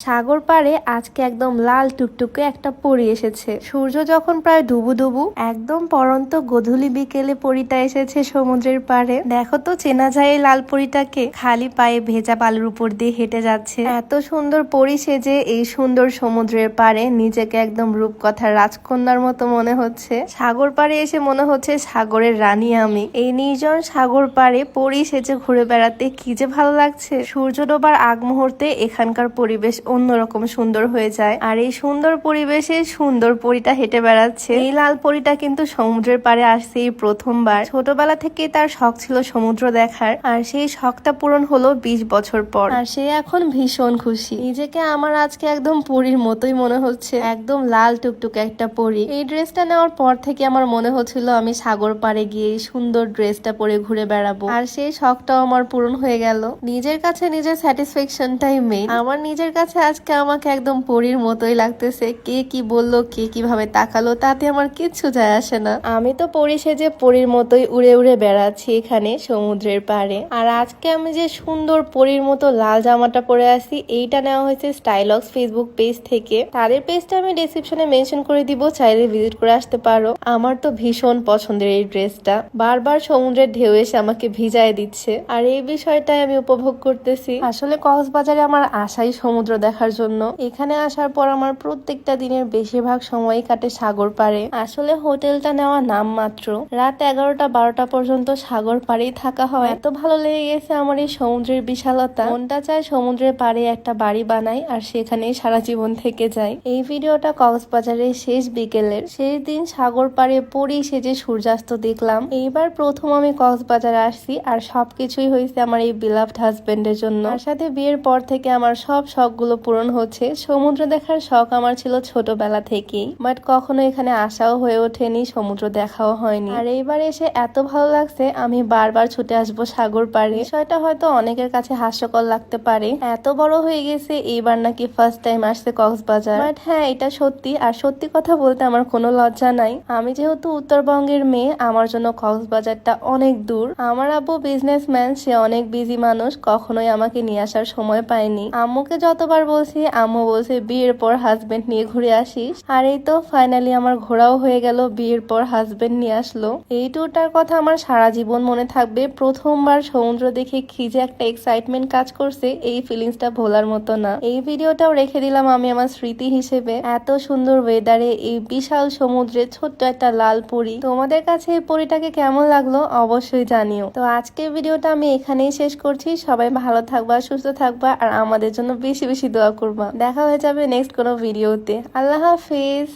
সাগর পাড়ে আজকে একদম লাল টুকটুকে একটা পরি এসেছে। সূর্য যখন প্রায় ডুবু ডুবু, একদম পরন্ত গধূলি বিকেলে পরিটা এসেছে সমুদ্রের পাড়ে। দেখো তো চেনা যায় লাল পরিটাকে, খালি পায়ে ভেজা বালুর উপর দিয়ে হেঁটে যাচ্ছে। এত সুন্দর পরি সেজে এই সুন্দর সমুদ্রের পাড়ে নিজেকে একদম রূপকথার রাজকন্যার মতো মনে হচ্ছে। সাগর পাড়ে এসে মনে হচ্ছে সাগরের রানী আমি। এই নির্জন সাগর পাড়ে পরি সেজে ঘুরে বেড়াতে কি যে ভালো লাগছে। সূর্য ডোবার আগ মুহূর্তে এখানকার পরিবেশ অন্যরকম সুন্দর হয়ে যায়। আর এই সুন্দর পরিবেশে সুন্দর পরিটা হেঁটে বেড়াচ্ছে। এই লাল পরিটা কিন্তু সমুদ্রের পাড়ে আসছে এই প্রথমবার। ছোটবেলা থেকে তার শখ ছিল সমুদ্র দেখার। আর সেই শখটা পূরণ হলো বিশ বছর পর। আর সে এখন ভীষণ খুশি। নিজেকে আমার আজকে একদম পরীর মতোই মনে হচ্ছে। একদম লাল টুকটুক একটা পরি। এই ড্রেসটা নেওয়ার পর থেকে আমার মনে হচ্ছিল আমি সাগর পাড়ে গিয়ে সুন্দর ড্রেসটা পরে ঘুরে বেড়াবো। আর সেই শখটাও আমার পূরণ হয়ে গেল। নিজের কাছে নিজের স্যাটিসফ্যাকশনটাই মেইন আমার নিজের কাছে আজকে আমাকে একদম পরীর মতোই লাগতেছে। কে কি বলল কে কীভাবে তাকালো তাতে আমার কিচ্ছু যায় আসে না। আমি তো পরি সেজে পরীর মতোই উড়ে উড়ে বেড়াচ্ছি এখানে সমুদ্রের পাড়ে। আর আজকে আমি যে সুন্দর পরীর মতো লাল জামাটা পরে আছি এইটা নেওয়া হয়েছে স্টাইলক্স ফেসবুক পেজ থেকে। তাদের পেজটা আমি ডেসক্রিপশনে মেনশন করে দিব চাইলে ভিজিট করে আসতে পারো। আমার তো ভীষণ পছন্দের এই ড্রেসটা। বারবার সমুদ্রের ঢেউ এসে আমাকে ভিজায় দিচ্ছে। আর এই বিষয়টাই আমি উপভোগ করতেছি। আসলে কক্সবাজারে আমার আশাই সমুদ্র দেখার জন্য। এখানে আসার পর আমার প্রত্যেকটা দিনের বেশিরভাগ সময় কাটে সাগর পাড়ে। আসলে হোটেলটা নেওয়া নাম মাত্র রাত এগারোটা বারোটা পর্যন্ত সাগর পাড়েই থাকা হয়। এত ভালো লেগে গেছে আমার এই সমুদ্রের বিশালতা। মনটা চায় সমুদ্রের পাড়ে একটা বাড়ি বানাই আর সেখানেই সারা জীবন থেকে যায়। এই ভিডিওটা কক্সবাজারের শেষ বিকেলের। শেষ দিন সাগর পাড়ে পরি সেজে সূর্যাস্ত দেখলাম। এইবার প্রথম আমি কক্সবাজারে আসছি আর সবকিছুই হয়েছে আমার এই বিলাভড হাজবেন্ডের জন্য। তার সাথে বিয়ের পর থেকে আমার সব শখগুলো পূরণ হচ্ছে। সমুদ্র দেখার শখ আমার ছিল ছোটবেলা থেকেই, বাট কখনো এখানে আসাও হয়ে ওঠেনি, সমুদ্র দেখাও হয়নি। আর এইবার এসে এত ভালো লাগছে, আমি বারবার ছুটে আসব সাগর পাড়ে। বিষয়টা হয়তো অনেকের কাছে হাস্যকর লাগতে পারে। এত বড় হয়ে গেছে, এইবার নাকি ফার্স্ট টাইম আসছে কক্সবাজার। বাট হ্যাঁ এটা সত্যি, আর সত্যি কথা বলতে আমার কোনো লজ্জা নাই। আমি যেহেতু উত্তরবঙ্গের মেয়ে, আমার জন্য কক্সবাজারটা অনেক দূর। আমার আব্বু বিজনেসম্যান সে অনেক বিজি মানুষ, কখনোই আমাকে নিয়ে আসার সময় পায়নি। আম্মুকে যতবার বলছি, আম্মু বলছে, বিয়ের পর হাজবেন্ড নিয়ে ঘুরে আসিস। আর এই তো ফাইনালি আমার ঘোরাও হয়ে গেল, বিয়ের পর হাজবেন্ড নিয়ে আসলো। এই ট্যুরটার কথা আমার সারা জীবন মনে থাকবে। প্রথমবার সমুদ্র দেখে কি যে একটা এক্সাইটমেন্ট কাজ করছে, এই ফিলিংসটা ভোলার মতো না। এই ভিডিওটাও রেখে দিলাম আমি আমার স্মৃতি হিসেবে। এত সুন্দর ওয়েদারে এই বিশাল সমুদ্রে ছোট্ট একটা লাল পুরি। তোমাদের কাছে এই পুরিটাকে কেমন লাগল অবশ্যই জানিও। তো আজকের ভিডিওটা আমি এখানেই শেষ করছি। সবাই ভালো থাকবা, সুস্থ থাকবা, আর আমাদের জন্য বেশি বেশি দোয়া করবা। দেখা হয়ে যাবে নেক্সট কোনো ভিডিওতে আল্লাহ হাফিজ।